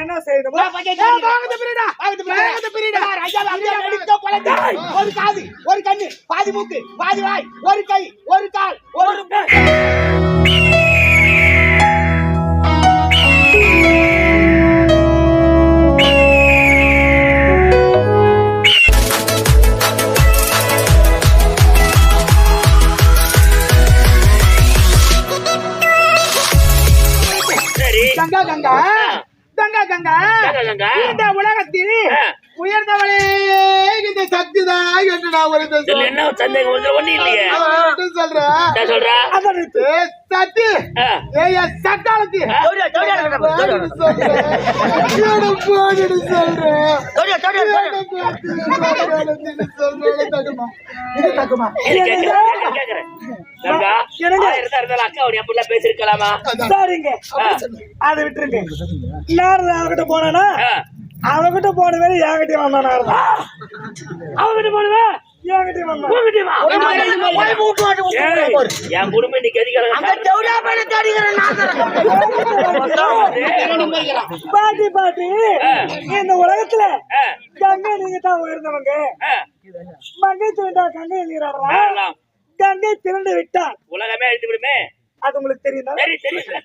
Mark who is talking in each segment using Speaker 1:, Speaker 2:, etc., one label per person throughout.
Speaker 1: என்ன செய்யணுமோ
Speaker 2: ஒரு காது ஒரு கண்ணு பாதி மூக்கு பாதி வாய் ஒரு கை ஒரு கால் ஒரு கங்கா கங்கா கங்கா கங்கா
Speaker 3: கங்கா, கங்கா.
Speaker 2: இந்த உலகத்தில்
Speaker 3: ஆ.
Speaker 2: உயர்ந்தவளே இந்த சக்திதான் என்று நான் ஒரு
Speaker 3: இதுல என்ன சந்தேகம்? ஒண்ணு இல்லையே.
Speaker 2: சொல்றேன்
Speaker 3: என்ன சொல்றா?
Speaker 2: அதற்கு சக்தி. ஏய் சக்காலத்தி
Speaker 3: ஆ.
Speaker 2: போடுன்னு சொல்றேன். சொல்றேன். சொல்றேன்.
Speaker 3: தான் பேசிருக்கலாமா
Speaker 1: சரிங்க. அதை விட்டுருங்க. நான் அவகிட்ட போனேன்னா
Speaker 3: ஆ.
Speaker 1: அவகிட்ட போன வேலை என்கிட்ட வந்தானா
Speaker 3: அவங்கிட்ட போடுவேன்
Speaker 1: என்கிட்ட வந்தான்
Speaker 3: உங்ககிட்ட வா. ஏய், என் குடும்பம் இன்னைக்கு
Speaker 1: பாட்டி பாட்டி. இந்த உலகத்துல. கங்கை நீங்க தான் உயர்ந்தவங்க. மங்கை திருண்டா கங்கை நீராடுறா
Speaker 3: ஆடலாம்.
Speaker 1: கங்கை திரண்டு விட்டார்
Speaker 3: உலகமே அழிந்து விடுமே
Speaker 1: அது உங்களுக்கு
Speaker 3: தெரியும்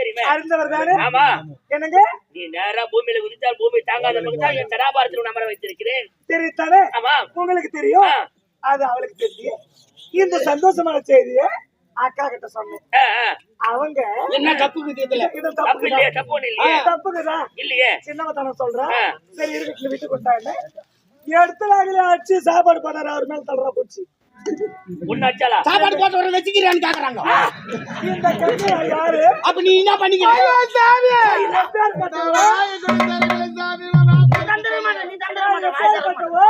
Speaker 3: தெரியுமே.
Speaker 1: அறிந்தவர் தானே?
Speaker 3: ஆமா.
Speaker 1: என்னங்க?
Speaker 3: நீ நேரா பூமியில குதித்தால் பூமி தாங்காத. தான் என் தடாபாரத்தில் நம்பர வைத்திருக்கிறேன்.
Speaker 1: தெரியுதானே?
Speaker 3: ஆமா.
Speaker 1: உங்களுக்கு தெரியும். அது அவளுக்கு தெரியும். இந்த சந்தோஷமான செய்திய அக்கா கிட்ட சொன்னேன். அவங்க
Speaker 2: என்ன தப்பு
Speaker 1: இது
Speaker 3: தப்பு இல்லையே தப்பு இல்லையே.
Speaker 1: தப்புக்குதான்
Speaker 3: இல்லையே.
Speaker 1: சின்னவத்தான சொல்றேன். சரி இருக்கு விட்டு கொடுத்தாங்க எடுத்துல அகல அடிச்சு சாப்பாடு பண்ணாரு அவர் மேல தள்ளுறா போச்சு.
Speaker 2: சாப்பாடு போட்டு வர வச்சுக்கிறான்னு கேக்குறாங்க.
Speaker 1: இந்த கங்கை யாரு?
Speaker 2: அப்ப நீ என்ன பண்ணிக்கிற?
Speaker 1: எப்பேற்பட்டவோ? எப்பேற்பட்டவோ?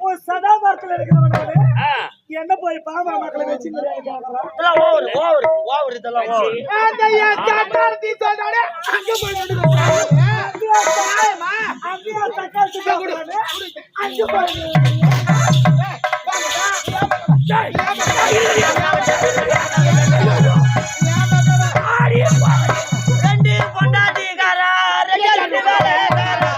Speaker 1: ஒரு சதாபாரத்துல இருக்கிறவன் நானு.
Speaker 3: ஆ.
Speaker 1: என்ன போய் பாமர மக்களை வச்சு கேட்கலாம் அங்கேயா தக்காளி சாப்பிடுறானு? அங்க பாருங்க.
Speaker 4: ரெண்டு பொண்டாட்டிக்காரா, ரெண்டு ரெண்டு வேலைக்காரா.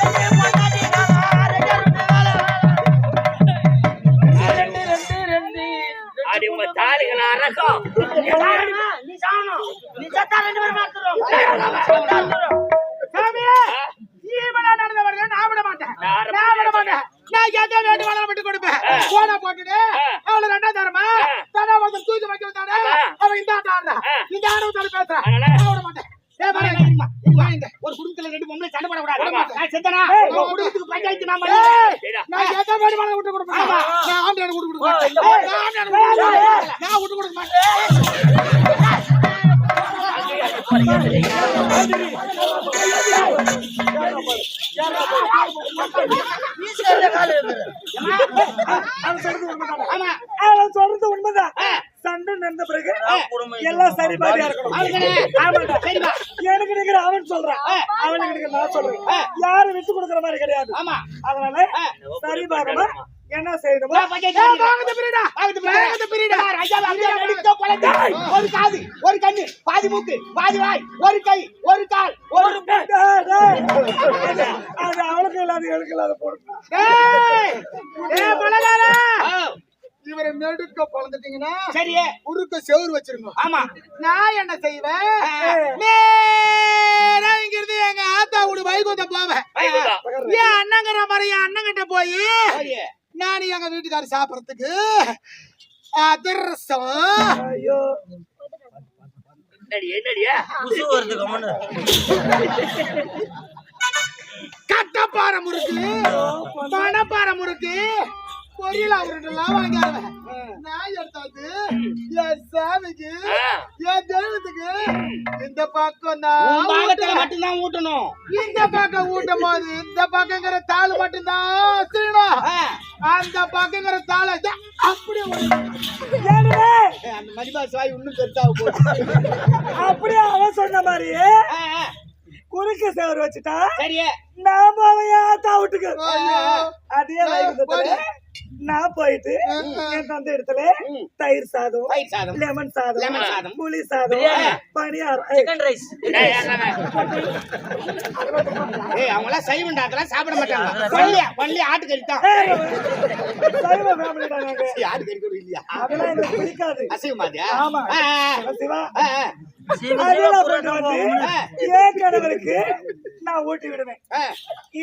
Speaker 4: ரெண்டு பொண்டாட்டிக்காரா, ரெண்டு ரெண்டு வேலைக்காரா. ரெண்டு, ரெண்டு, ரெண்டு.
Speaker 3: அடி உங்க தாலிகளை
Speaker 4: நீ சாகணும். நீ செத்தா ரெண்டு பேரும் மாத்துறோம்.
Speaker 2: எந்த வேண்டு வேணாலும் விட்டு கொடுப்பேன் போன போட்டுட்டு அவளை ரெண்டா தரமா தானே வந்து தூக்கி வைக்க வந்தானே அவன் இந்த ஆட்டம் ஆடுறா. இந்த ஆடம் தலை பேசுறா.
Speaker 3: அதனால?
Speaker 2: நான் விட மாட்டேன். ஒரு குடும்பத்துல ரெண்டு பொம்பளை சண்டை போடக்கூடாது. செத்தனா? உன் குடும்பத்துக்கு பஞ்சாயத்து நான்
Speaker 1: எனக்கு நிக்கிற அவன் சொல்றான். அவனுக்கு நிக்கிற நான் சொல்றேன். யாரும் விட்டு கொடுக்கிற மாதிரி கிடையாது. அதனால சரி பாகமா என்ன செய்யணுமோ
Speaker 2: ஒரு காது ஒரு கண்ணு பாதி மூக்கு பாதி வாய் ஒரு கை ஒரு கால் ஒரு.
Speaker 1: அது- அவளுக்கு இல்லாத எனக்கு இல்லாத
Speaker 2: பலகாரா இவரை நெடுக்க பழந்துட்டீங்கன்னா சரியே உருக்க செவுரு வச்சிருங்க. ஆமா. நான் என்ன செய்வேன்? இங்கிருந்து எங்க ஆத்தா வீடு வைகுந்தம் போவேன். என் அண்ணங்கிற மாதிரி என் அண்ணங்கிட்ட போய் நான் எங்க வீட்டுக்காரர் சாப்பிடறதுக்கு அதிரசம்
Speaker 1: ஐயோ.
Speaker 3: என்னடி என்னடியா
Speaker 4: குசு வருது கம்முன்னு.
Speaker 2: கட்டப்பாறை முறுக்கு பணப்பாறை முறுக்கு. பொரியலா உருண்டெல்லாம் வாங்காத நான் எடுத்தாந்து என் சாமிக்கு. என் தெய்வத்துக்கு இந்த பக்கம் தான் மட்டும்தான் ஊட்டணும். இந்த பக்கம் ஊட்டும் போது இந்த பக்கங்கிற தாள் மட்டும்தான் சீணும். அந்த பக்கங்கிற தாளை அப்படியே? அந்த மதிபா சாய் இன்னும் பெருசாக போகுது
Speaker 1: அப்படியே அவன் சொன்ன
Speaker 2: ஆ.
Speaker 1: குறுக்கு சேவர் வச்சுட்டா
Speaker 2: சரியே
Speaker 1: நாம அவன் ஏத்தா விட்டுக்கு. அதே நான் போயிட்டு என் தந்தை இடத்துல தயிர் சாதம் லெமன் சாதம்
Speaker 5: லெமன் சாதம்.
Speaker 1: புளி சாதம். பனியாரம்
Speaker 6: சிக்கன் ரைஸ்?
Speaker 5: ஏய் அவங்க எல்லாம் சைவம் அதெல்லாம் சாப்பிட மாட்டாங்க. பள்ளி பள்ளி ஆட்டுக்கறி தான்
Speaker 1: ஏய், சைவ family டா நாங்க.
Speaker 5: ஆட்டுக்கறி கூட இல்லையா?
Speaker 1: அதெல்லாம் எங்களுக்கு பிடிக்காது.
Speaker 5: அசைவமாதியா
Speaker 1: ஆமா. சிவா. கணவருக்கு நான் ஊட்டி விடுவேன்.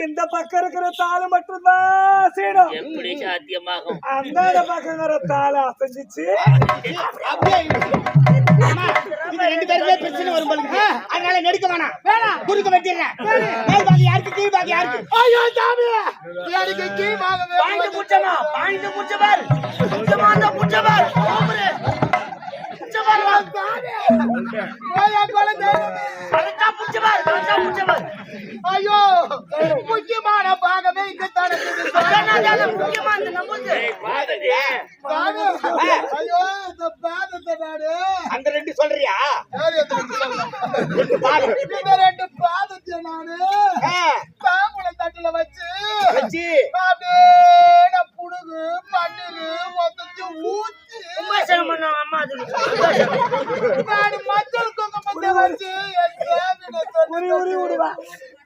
Speaker 1: இந்த பக்கம் இருக்கிற தாளை மட்டும்தான் செய்யணும்
Speaker 2: எப்படி சாத்தியமாகும்.
Speaker 1: அந்த பக்கம் இருக்கிற தாளை அசைஞ்சிச்சு.
Speaker 5: ரெண்டு பேருமே பிரச்சனை வரும். அதனால நெடுக்க வேணாம். குறுக்க வெட்டிடுறேன். மேல் பாதி யாருக்கு கீழ் யாருக்கு? ஐயோ சாமி. எனக்கு கீழ் பாகம்
Speaker 6: பாயிண்ட் அந்த புடிச்ச பாரு ஓமரே புடிச்ச பாரு கரெக்டா
Speaker 5: முக்கியமான இங்க தானே
Speaker 6: அதான முக்கியமா இந்த நம்மளுக்கு
Speaker 2: டேய், பாதடி.
Speaker 5: ஐயோ இந்த பாதத்தை நாடு அந்த ரெண்டு சொல்றியா ரெண்டு பாதம் இந்த ரெண்டு பாதத்தை நாடு தாம்பூல தட்டுல வச்சு வச்சு அப்படியே நான் புடுகு பண்ணுகு மொத்தத்தை ஊத்தி
Speaker 6: உபாசனம் பண்ண அம்மா அது
Speaker 5: நான் மஞ்சள் குங்குமத்தை வச்சு என் சாமியை
Speaker 1: உரி உரி விடுவா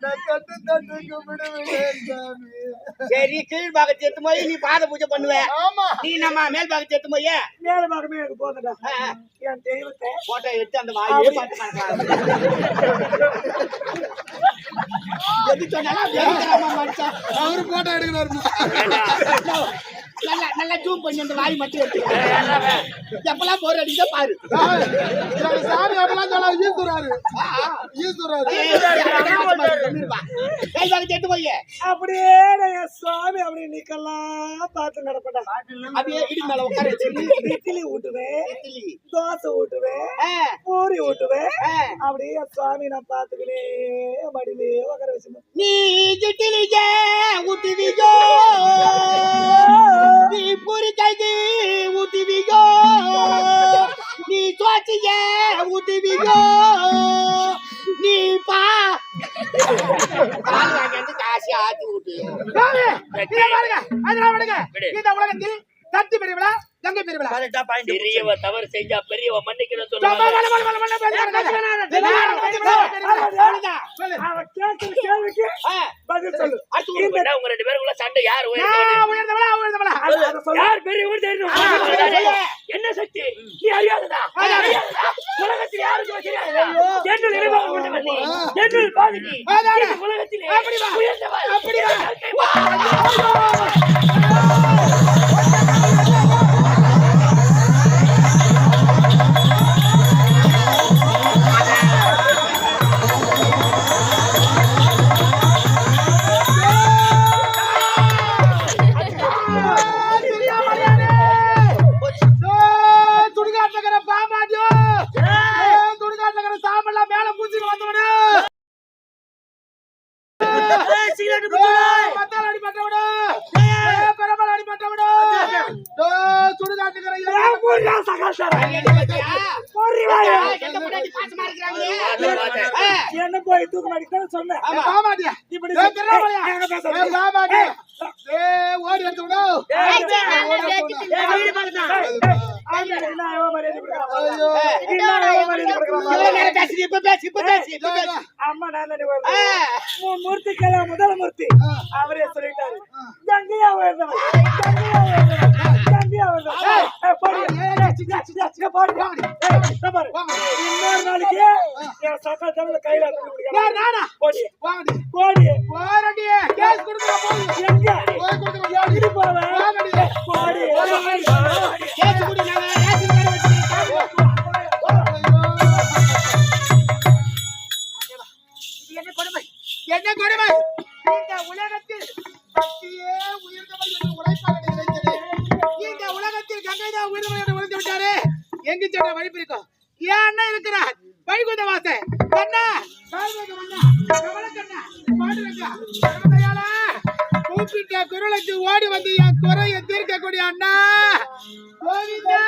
Speaker 5: நான் தட்டு தட்டு கும்பிடுவேன் சாமி சரி கீழ் பாகத்தை எடுத்து போய் நீ பாத பூஜை பண்ணுவ. ஆமா. நீ நம்ம மேல் பாகத்தை எடுத்து போய்
Speaker 1: மேல பக்கமே எனக்கு போதுடா. என் தெய்வத்தை.
Speaker 5: போட்டோ எடுத்து அந்த வாயே பார்த்து எது சொன்னாலும்.
Speaker 4: அவரு போட்டோ எடுக்கிறாரு?
Speaker 5: நல்லா நல்லா ஜூம் பண்ணி அந்த வாய் மட்டும் எடுத்து எப்பெல்லாம் போர். அடிச்சா பாரு
Speaker 4: சாமி அப்பெல்லாம் சொல்ல ஈசுறாரு
Speaker 5: போய்
Speaker 1: அப்படியே நான் அப்படி நிக்கலாம் பார்த்து நடப்படா
Speaker 5: அப்படியே இடி மேல உட்கார. வச்சு
Speaker 1: இட்லி ஊட்டுவேன்.
Speaker 5: இட்லி.
Speaker 1: தோசை ஊட்டுவேன்.
Speaker 5: ஆ,
Speaker 1: பூரி ஊட்டுவேன்.
Speaker 5: ஆ.
Speaker 1: அப்படியே சுவாமி நான் பார்த்துக்கினே மடியிலே உட்கார வச்சிருந்தேன்
Speaker 5: நீ இட்லியே ஊட்டுவீங்கோ தோச்சிய ஊட்டுவீங்கோ நீ பா. காசு ஆத்தி ஊட்டு
Speaker 2: விடு.
Speaker 5: இந்த உலகத்தில் தட்டு பெரியவளா கங்கை பெரியவளா
Speaker 6: கரெக்டா பாயிண்ட்
Speaker 2: பெரியவ தவறு செஞ்சா பெரியவ மன்னிக்கணும்
Speaker 5: சும்மா
Speaker 2: சொல்லுவாங்க
Speaker 1: பதில் சொல்லு
Speaker 5: அடுத்து
Speaker 2: உங்க ரெண்டு பேருக்குள்ள சண்டை யார்
Speaker 5: உயர்ந்தவளா,
Speaker 2: யார் தெரியும் என்ன சக்தி நீ அறியாததா? உலகத்தில் யாருக்கும் தெரியாதா என்னுள் இறைவாக கொண்டவன் நீ என்னுள் பாதி நீ
Speaker 5: அதானே.
Speaker 2: இந்த உலகத்திலே.
Speaker 1: வருவேன். மூ- மூர்த்தி முதல் மூர்த்தி. அவரே சொல்லிட்டாரு. கங்கையா வருதவன் கங்கையா வருதவன் இதோ பாரு. இன்னொரு நாளைக்கு என் சக்கா தமிழ்ல கையில குடிக்கலாம்.
Speaker 5: வாங்கடி.
Speaker 1: போடி.
Speaker 5: வாரடி. கேஸ்.
Speaker 1: எங்க?
Speaker 5: போய் கொடுக்குற.
Speaker 1: இது போவேன்
Speaker 5: கேஸ் குடி, கடை.
Speaker 6: என்ன கொடுமை?
Speaker 5: என்ன கொடுமை? இந்த உலகத்தில் சக்தியே உயர்ந்தவர் என்று உழைப்பாளர் நினைத்தது. இந்த உலகத்தில் கங்கை தான் உழைத்து விட்டாரே? எங்கு சென்ற வழி பிரிக்கும் என் இருக்கிறார்? வைகுந்த வாச. கண்ணா கூப்பிட்ட குரலுக்கு ஓடி வந்து என் குறையை தீர்க்கக்கூடிய அண்ணா. கோவிந்தா!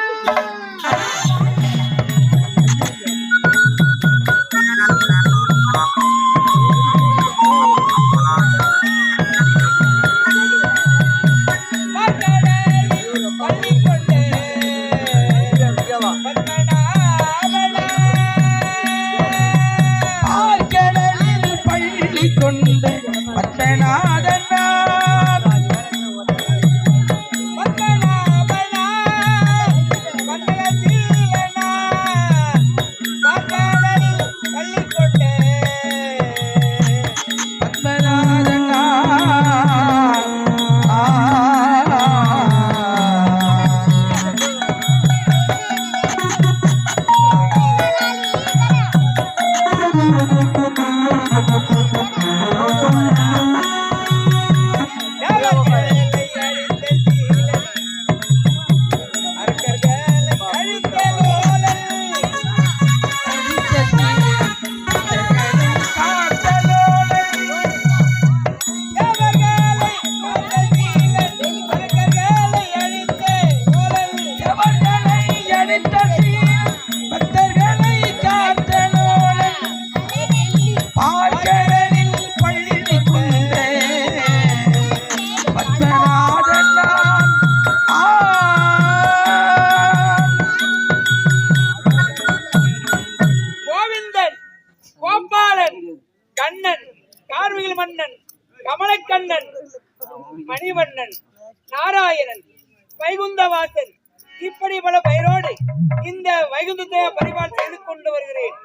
Speaker 7: வைகுந்தத்தை பரிபால் செய்து கொண்டு வருகிறேன்.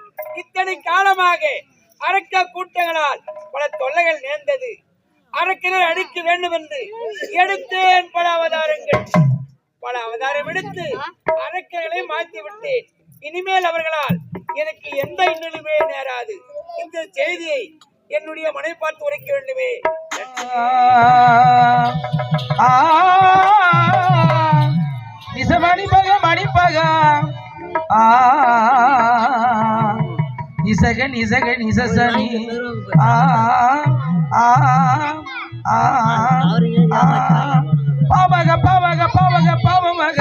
Speaker 7: இத்தனை காலமாக அரக்க கூட்டங்களால் பல தொல்லைகள் நேர்ந்தது. அரக்கினர் அடிக்க வேண்டும் என்று எடுத்தேன் பல அவதாரங்கள். பல அவதாரம் எடுத்து அரக்கர்களை மாற்றி விட்டேன். இனிமேல் அவர்களால் எனக்கு எந்த இன்னலுமே நேராது. இந்த செய்தியை என்னுடைய மனை பார்த்து உரைக்க வேண்டுமே.
Speaker 8: ஆ நிச ஆ நிசக நிசக நிசசனி ஆ ஆ ஆ ஆ பவக பவக பவக பவமக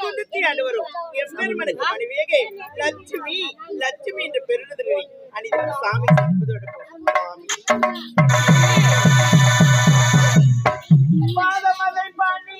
Speaker 6: வைகுண்டத்தை அலுவரும் எம்பெருமனுக்கு மனைவியகை லட்சுமி லட்சுமி என்று பெருநதிரி அனிதன் சாமி என்பதோட பாதமலை பாணி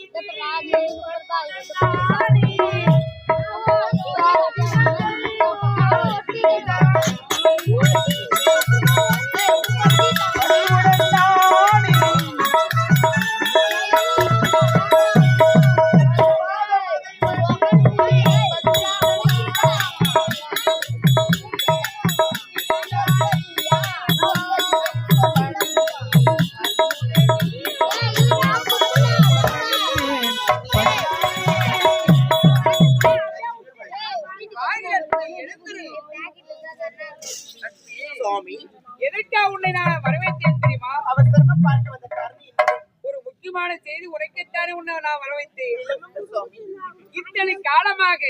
Speaker 7: காலமாக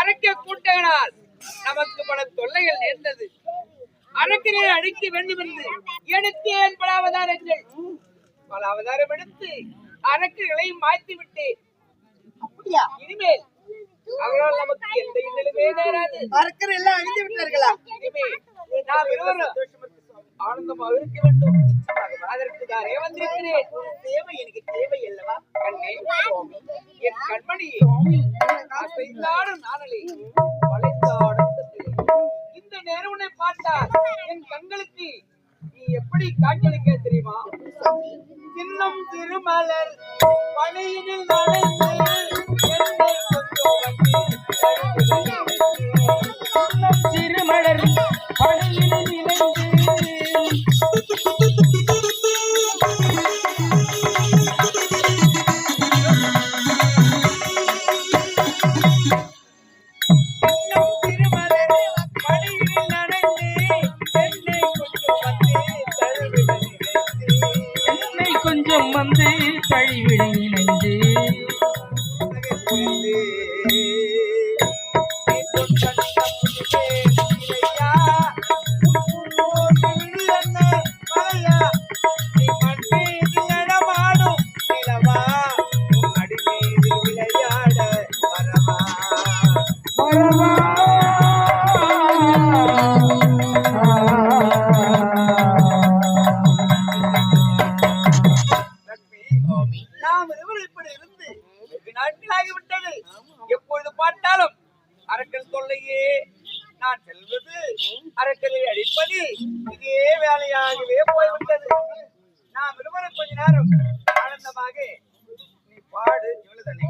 Speaker 7: அரக்க கூட்டங்களால் நமக்கு பல தொல்லைகள் நேர்ந்தது. அரக்கரை அழிக்க வேண்டும் என்று எடுத்தேன் பல அவதாரங்கள். பல அவதாரம் எடுத்து அரக்கர்களை மாற்றி விட்டேன்.
Speaker 6: அப்படியா?
Speaker 7: இனிமேல் அவர்களால் நமக்கு எந்த இன்னலுமே நேராது.
Speaker 6: அரக்கர் எல்லாம் அழிந்து விட்டார்களா?
Speaker 7: இனிமேல் நாம் இருவரும் ஆனந்தமாக இருக்க வேண்டும். அதற்கு தானே வந்திருக்கிறேன்.
Speaker 6: தேவை எனக்கு தேவை அல்லவா?
Speaker 7: கண்ணே என் கண்மணி ஆசைந்தாடும் நாணலே. வளைந்தாடும் இந்த நேரம் உன்னை பார்த்தால் என் கண்களுக்கு நீ எப்படி காட்சியளிக்க தெரியுமா? சின்னம் திருமலர் பணியினில் நடந்து என்னை கொண்டு வந்து
Speaker 8: திருமலர்
Speaker 7: பணியினில் கொஞ்சம் வந்து தழுவுகிறேன்.
Speaker 8: என்னை கொஞ்சம் வந்து
Speaker 7: இதே வேலையாகவே போய்விட்டது. நாம் இருவரும் கொஞ்ச நேரம் ஆனந்தமாக நீ பாடு இவ்வளவுதானே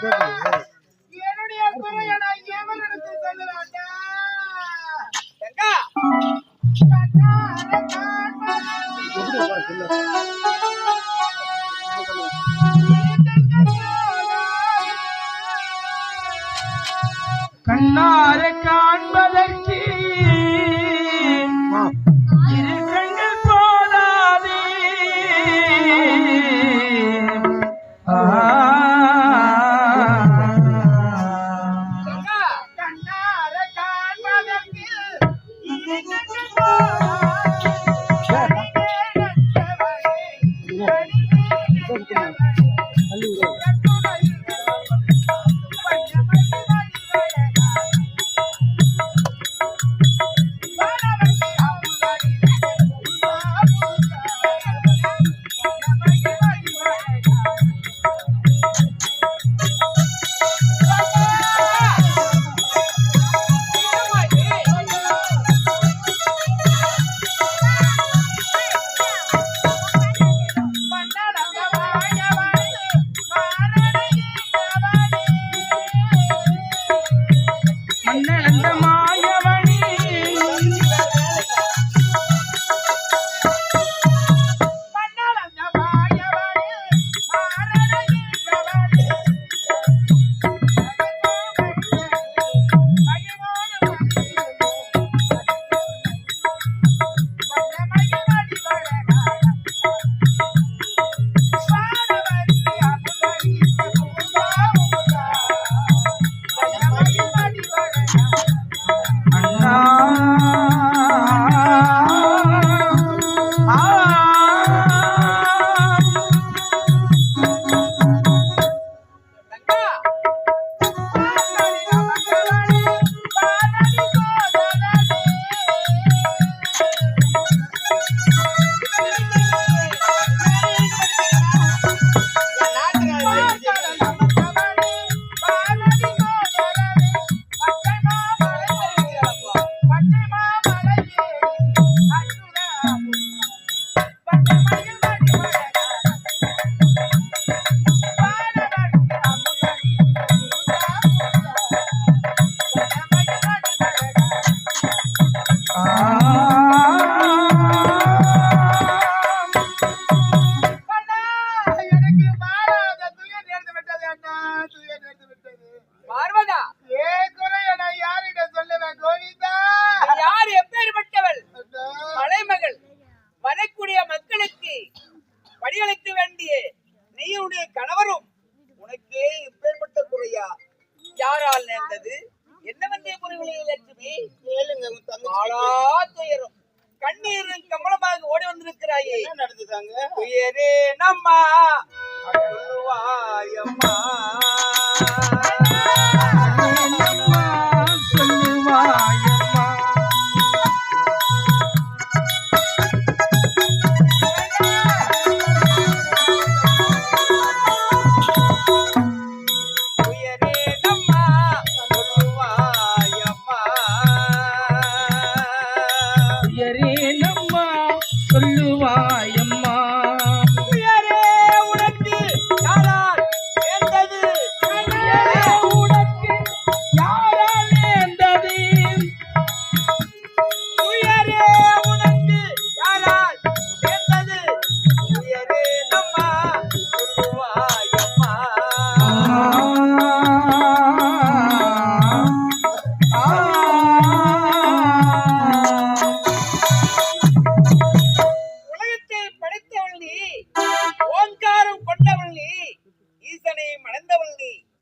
Speaker 7: Thank you. சொல்லுங்க